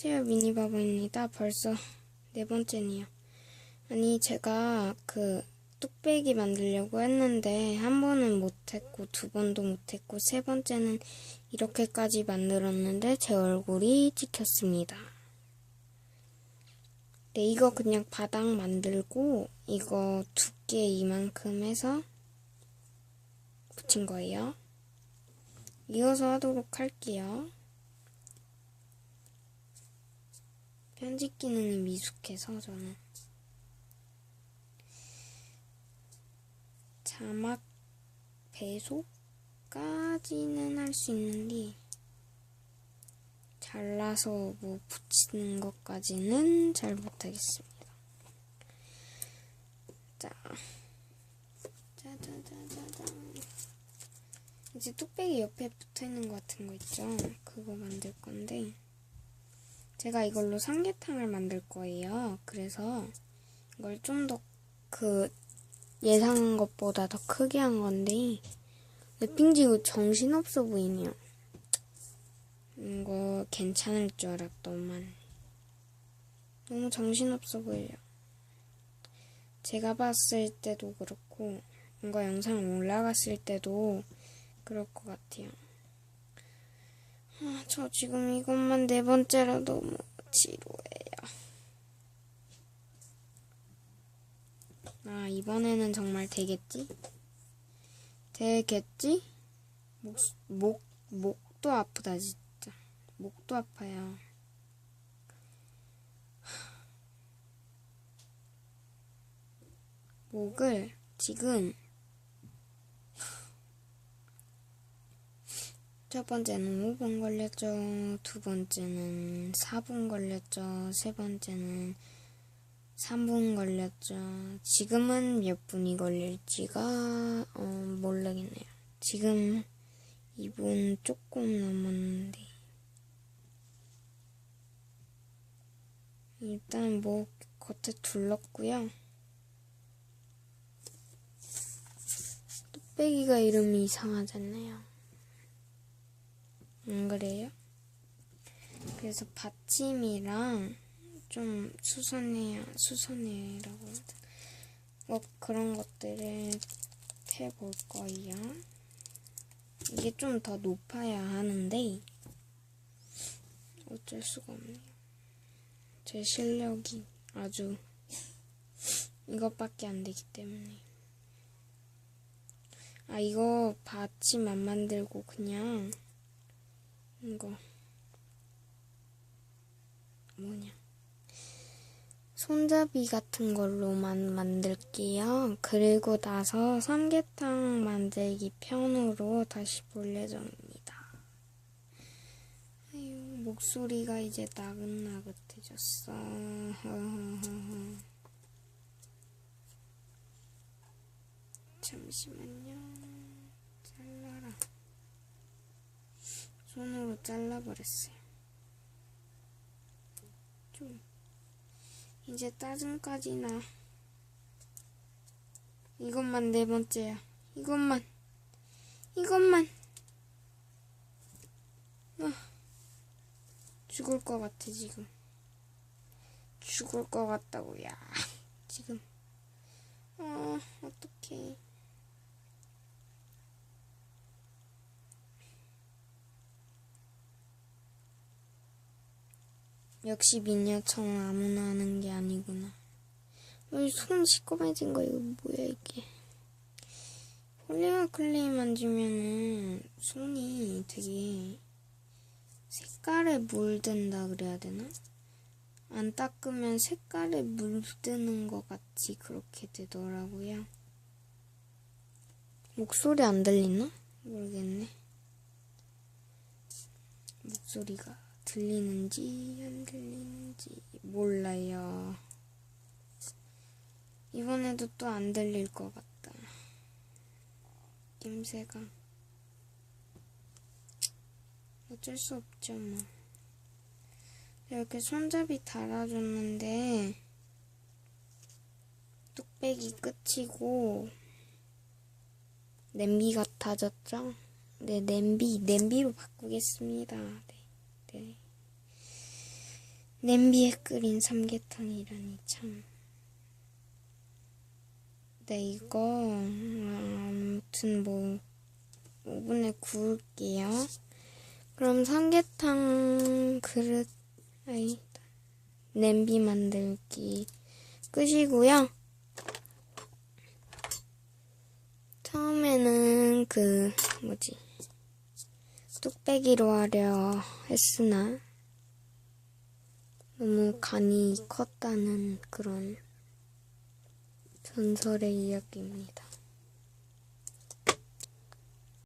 안녕하세요 미니바보입니다. 벌써 네 번째네요. 아니 제가 그 뚝배기 만들려고 했는데 한 번은 못했고 두 번도 못했고 세 번째는 이렇게까지 만들었는데 제 얼굴이 찍혔습니다. 네 이거 그냥 바닥 만들고 이거 두께 이만큼 해서 붙인 거예요. 이어서 하도록 할게요. 편집 기능이 미숙해서 저는 자막 배속까지는 할 수 있는데 잘라서 뭐 붙이는 것까지는 잘 못하겠습니다. 자, 짜자자자잔. 이제 뚝배기 옆에 붙어 있는 것 같은 거 있죠? 그거 만들 건데. 제가 이걸로 삼계탕을 만들 거예요. 그래서 이걸 좀 더 그 예상한 것보다 더 크게 한 건데 랩핑지 이거 정신없어 보이네요. 이거 괜찮을 줄 알았더만 너무 정신없어 보여요. 제가 봤을 때도 그렇고 이거 영상 올라갔을 때도 그럴 것 같아요. 아, 저 지금 이것만 네 번째라 너무 지루해요. 아, 이번에는 정말 되겠지? 되겠지? 목, 목, 목도 아프다, 진짜. 목도 아파요. 목을 지금 첫 번째는 5분 걸렸죠. 두 번째는 4분 걸렸죠. 세 번째는 3분 걸렸죠. 지금은 몇 분이 걸릴지가 어, 모르겠네요. 지금 2분 조금 넘었는데 일단 뭐 겉에 둘렀고요. 뚝배기가 이름이 이상하잖아요. 안 그래요? 그래서 받침이랑 좀 수선해야 수선해라고 해야? 뭐 그런 것들을 해볼 거예요. 이게 좀 더 높아야 하는데 어쩔 수가 없네요. 제 실력이 아주 이것밖에 안 되기 때문에 아 이거 받침 안 만들고 그냥 이거 뭐냐 손잡이 같은 걸로만 만들게요. 그리고 나서 삼계탕 만들기 편으로 다시 볼 예정입니다. 아유, 목소리가 이제 나긋나긋해졌어. 잠시만요. 잘라라. 손으로 잘라버렸어요. 좀 이제 짜증까지 나. 이것만 네 번째야. 이것만. 이것만. 아, 죽을 것 같아 지금. 죽을 것 같다고 야. 지금. 아 어떡해. 역시 미니어처는 아무나 하는 게 아니구나. 왜손 시꺼매진 거 이거 뭐야 이게. 폴리머 클레이 만지면은 손이 되게 색깔에 물든다 그래야 되나? 안 닦으면 색깔에 물드는 것 같이 그렇게 되더라고요. 목소리 안 들리나? 모르겠네. 목소리가. 들리는지 안 들리는지 몰라요. 이번에도 또 안 들릴 것 같다. 김새가 어쩔 수 없죠 뭐. 이렇게 손잡이 달아줬는데 뚝배기 끝이고 냄비 같아졌죠? 네, 냄비, 냄비로 바꾸겠습니다. 네. 네. 냄비에 끓인 삼계탕이라니 참. 네, 이거 아, 아무튼 뭐 오븐에 구울게요. 그럼 삼계탕 그릇 아이 냄비 만들기 끝이고요. 처음에는 그 뭐지 뚝배기로 하려 했으나 너무 간이 컸다는 그런 전설의 이야기입니다.